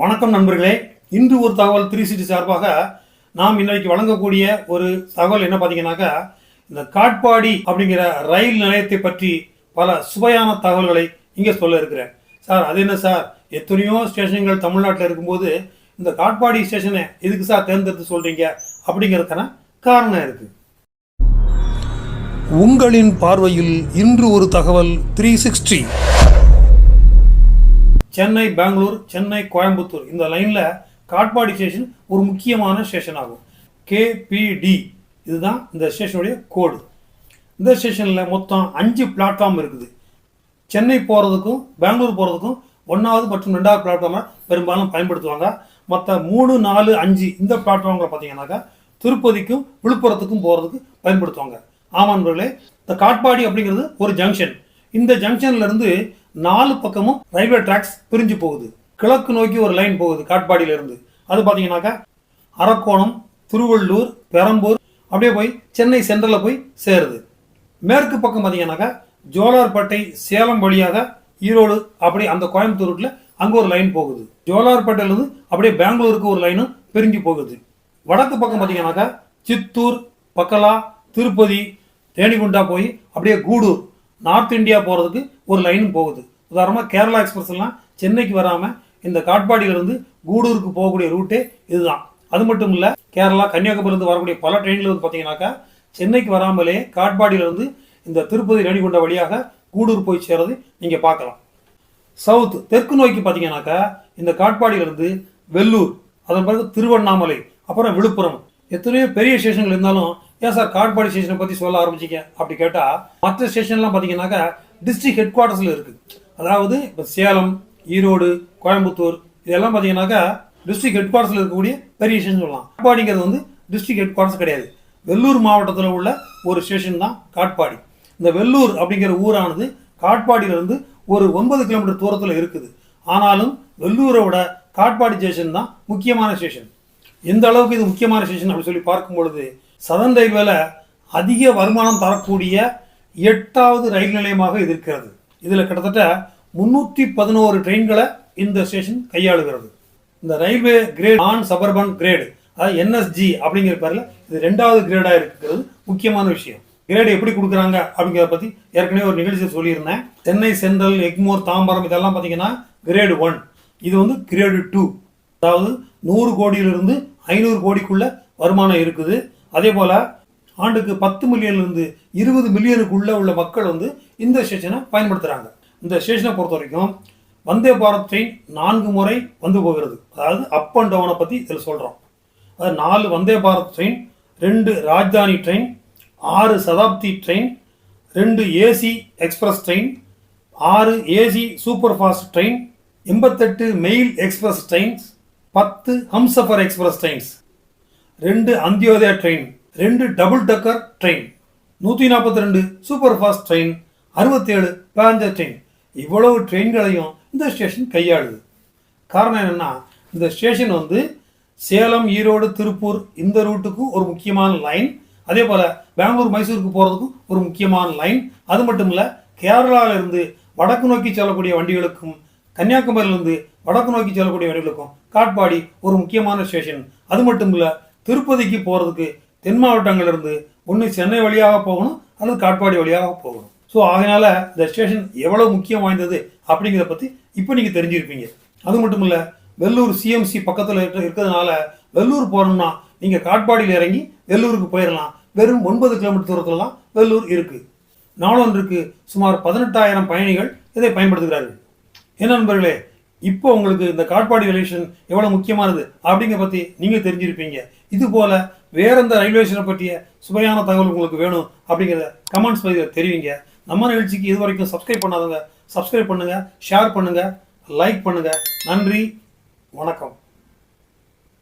வணக்கம் நண்பர்களே. இன்று ஒரு தகவல் த்ரீ சிட்டி சார்பாக நாம் இன்றைக்கு வழங்கக்கூடிய ஒரு தகவல் என்ன பார்த்தீங்கன்னாக்கா இந்த காட்பாடி அப்படிங்கிற ரயில் நிலையத்தை பற்றி பல சுவையான தகவல்களை இங்கே சொல்ல இருக்கிறேன். சார் அது என்ன சார்? எத்தனையோ ஸ்டேஷன்கள் தமிழ்நாட்டில் இருக்கும்போது இந்த காட்பாடி ஸ்டேஷனை எதுக்கு சார் தேர்ந்தெடுத்து சொல்கிறீங்க அப்படிங்கிறதுக்கான காரணம் இருக்குது உங்களின் பார்வையில் இன்று ஒரு தகவல் த்ரீ சிக்ஸ்டி சென்னை பெங்களூர் சென்னை கோயம்புத்தூர். இந்த லைனில் காட்பாடி ஸ்டேஷன் ஒரு முக்கியமான ஸ்டேஷன் ஆகும். கேபிடி இதுதான் இந்த ஸ்டேஷனுடைய கோடு இந்த ஸ்டேஷனில் மொத்தம் அஞ்சு பிளாட்ஃபார்ம் இருக்குது. சென்னை போகிறதுக்கும் பெங்களூர் போகிறதுக்கும் ஒன்றாவது மற்றும் ரெண்டாவது பிளாட்ஃபார்மை பெரும்பாலும் பயன்படுத்துவாங்க. மற்ற மூணு நாலு அஞ்சு இந்த பிளாட்ஃபார்மில் பார்த்தீங்கன்னாக்கா திருப்பதிக்கும் விழுப்புரத்துக்கும் போகிறதுக்கு பயன்படுத்துவாங்க. ஆமாம் இந்த காட்பாடி அப்படிங்கிறது ஒரு ஜங்ஷன் இந்த ஜங்ஷன்ல இருந்து நாலு பக்கமும் ரயில்வே டிராக்ஸ் பிரிஞ்சு போகுது. கிழக்கு நோக்கி ஒரு லைன் போகுது காட்பாடியில இருந்து அது பார்த்தீங்கன்னாக்கா அரக்கோணம் திருவள்ளூர் பெரம்பூர் அப்படியே போய் சென்னை சென்ட்ரலில் போய் சேருது. மேற்கு பக்கம் பார்த்தீங்கன்னாக்கா ஜோலார்பேட்டை சேலம் வழியாக ஈரோடு அப்படி அந்த கோயம்புத்தூர் ரூட்டில் அங்கே ஒரு லைன் போகுது. ஜோலார்பேட்டையிலேருந்து அப்படியே பெங்களூருக்கு ஒரு லைனும் பிரிஞ்சு போகுது. வடக்கு பக்கம் பார்த்தீங்கன்னாக்கா சித்தூர் பக்கலா திருப்பதி தேனிகுண்டா போய் அப்படியே கூடூர் நார்த் இந்தியா போகிறதுக்கு ஒரு லைனும் போகுது. உதாரணமாக கேரளா எக்ஸ்பிரஸ்லாம் சென்னைக்கு வராமல் இந்த காட்பாடியிலிருந்து கூடூருக்கு போகக்கூடிய ரூட்டே இதுதான். அது மட்டும் இல்லை கேரளா கன்னியாகுமரியிலிருந்து வரக்கூடிய பல ட்ரெயின்கள் வந்து பார்த்தீங்கன்னாக்கா சென்னைக்கு வராமலே காட்பாடியிலிருந்து இந்த திருப்பதி ரணிகொண்ட வழியாக கூடூர் போய் சேர்றது நீங்கள் பார்க்கலாம். சவுத் தெற்கு நோக்கி பார்த்தீங்கன்னாக்கா இந்த காட்பாடியிலிருந்து வெள்ளூர் அதன் பிறகு திருவண்ணாமலை அப்புறம் விழுப்புரம். எத்தனையோ பெரிய ஸ்டேஷன்கள் இருந்தாலும் ஏன் சார் காட்பாடி ஸ்டேஷனை பற்றி சொல்ல ஆரம்பிச்சிங்க? அப்படி கேட்டால் மற்ற ஸ்டேஷன்லாம் பார்த்தீங்கன்னாக்கா டிஸ்ட்ரிக்ட் ஹெட் குவார்ட்டர்ஸில் இருக்குது அதாவது இப்போ சேலம் ஈரோடு கோயம்புத்தூர் இதெல்லாம் பார்த்தீங்கன்னாக்கா டிஸ்ட்ரிக்ட் ஹெட் குவார்ட்டர்ஸில் இருக்கக்கூடிய பெரிய ஸ்டேஷன் சொல்லலாம். காட்பாடிங்கிறது வந்து டிஸ்ட்ரிக்ட் ஹெட் குவார்ட்டர்ஸ் கிடையாது. வெள்ளூர் மாவட்டத்தில் உள்ள ஒரு ஸ்டேஷன் தான் காட்பாடி. இந்த வெள்ளூர் அப்படிங்கிற ஊரானது காட்பாடியிலிருந்து ஒரு ஒன்பது கிலோமீட்டர் தூரத்தில் இருக்குது. ஆனாலும் வெள்ளூரை விட காட்பாடி ஸ்டேஷன் தான் முக்கியமான ஸ்டேஷன் எந்த அளவுக்கு இது முக்கியமான ஸ்டேஷன் அப்படின்னு சொல்லி பார்க்கும் பொழுது சதன் ரயில்வேல அதிக வருமானம் தரக்கூடிய எட்டாவது ரயில் நிலையமாக இது இருக்கிறது. இதில் கிட்டத்தட்ட முன்னூற்றி பதினோரு ட்ரெயின்களை இந்த ஸ்டேஷன் கையாளுகிறது. இந்த railway grade non suburban grade அதாவது என்எஸ்ஜி அப்படிங்கிற பேரில் இது ரெண்டாவது கிரேடாக இருக்கிறது. முக்கியமான விஷயம். கிரேடு எப்படி கொடுக்குறாங்க அப்படிங்கிறத பற்றி ஏற்கனவே ஒரு நிகழ்ச்சியில் சொல்லியிருந்தேன். சென்னை சென்ட்ரல் எக்மோர் தாம்பரம் இதெல்லாம் பார்த்தீங்கன்னா கிரேடு ஒன். இது வந்து கிரேடு டூ. அதாவது நூறு கோடியிலிருந்து ஐநூறு கோடிக்குள்ள வருமானம் இருக்குது. அதே போல் ஆண்டுக்கு பத்து மில்லியன்லேருந்து இருபது மில்லியனுக்குள்ளே உள்ள மக்கள் வந்து இந்த ஸ்டேஷனை பயன்படுத்துகிறாங்க இந்த ஸ்டேஷனை பொறுத்த வரைக்கும் வந்தே பாரத் ட்ரெயின் நான்கு முறை வந்து போகிறது. அதாவது அப் அண்ட் டவுனை பற்றி இதில் சொல்கிறோம் அதாவது நாலு வந்தே பாரத் ட்ரெயின் ரெண்டு ராஜ்தானி ட்ரெயின் ஆறு சதாப்தி ட்ரெயின் ரெண்டு ஏசி எக்ஸ்பிரஸ் ட்ரெயின் ஆறு ஏசி சூப்பர் ஃபாஸ்ட் ட்ரெயின் எண்பத்தெட்டு மெயில் எக்ஸ்பிரஸ் ட்ரெயின்ஸ் பத்து ஹம்சஃபர் எக்ஸ்பிரஸ் ட்ரெயின்ஸ். ரெண்டு அந்தியோதயா ட்ரெயின் ரெண்டு டபுள் டக்கர் ட்ரெயின் நூற்றி நாற்பத்தி ரெண்டு சூப்பர் ஃபாஸ்ட் ட்ரெயின் அறுபத்தேழு பேஞ்சர் ட்ரெயின். இவ்வளவு ட்ரெயின்களையும் இந்த ஸ்டேஷன் கையாளுது. காரணம் என்னென்னா இந்த ஸ்டேஷன் வந்து சேலம் ஈரோடு திருப்பூர் இந்த ரூட்டுக்கும் ஒரு முக்கியமான லைன். அதே போல் பெங்களூர் மைசூருக்கு போகிறதுக்கும் ஒரு முக்கியமான லைன். அது மட்டும் இல்லை கேரளாவிலிருந்து வடக்கு நோக்கி செல்லக்கூடிய வண்டிகளுக்கும் கன்னியாகுமரியிலிருந்து வடக்கு நோக்கி செல்லக்கூடிய வண்டிகளுக்கும் காட்பாடி ஒரு முக்கியமான ஸ்டேஷன். அது மட்டும் இல்லை திருப்பதிக்கு போகிறதுக்கு தென் மாவட்டங்கள்லேருந்து ஒன்று சென்னை வழியாக போகணும் அல்லது காட்பாடி வழியாக போகணும். ஸோ அதனால் இந்த ஸ்டேஷன் எவ்வளோ முக்கியம் வாய்ந்தது அப்படிங்கிறத பற்றி இப்போ நீங்கள் தெரிஞ்சிருப்பீங்க. அது மட்டும் இல்லை வெள்ளூர் சிஎம்சி பக்கத்தில் இருக்க இருக்கிறதுனால வெள்ளூர் போகணும்னா நீங்கள் காட்பாடியில் இறங்கி வெள்ளூருக்கு போயிடலாம் வெறும் ஒன்பது கிலோமீட்டர் தூரத்துலலாம் வெள்ளூர் இருக்குது நாளொன்றுக்கு சுமார் பதினெட்டாயிரம் பயணிகள் இதை பயன்படுத்துகிறார்கள். என்ன நண்பர்களே இப்போ உங்களுக்கு இந்த காட்பாடி ரிலேஷன் எவ்வளோ முக்கியமானது அப்படிங்கிற பற்றி நீங்கள் தெரிஞ்சிருப்பீங்க. இது போல் வேற எந்த ரயில்வே ஸ்டேஷனை பற்றிய சுவையான தகவல் உங்களுக்கு வேணும் அப்படிங்கிறத கமெண்ட்ஸ் பதிவில் தெரிவிங்க. நம்ம நிகழ்ச்சிக்கு இது வரைக்கும் சப்ஸ்கிரைப் பண்ணாதவங்க சப்ஸ்கிரைப் பண்ணுங்கள் ஷேர் பண்ணுங்கள் லைக் பண்ணுங்கள் நன்றி வணக்கம்.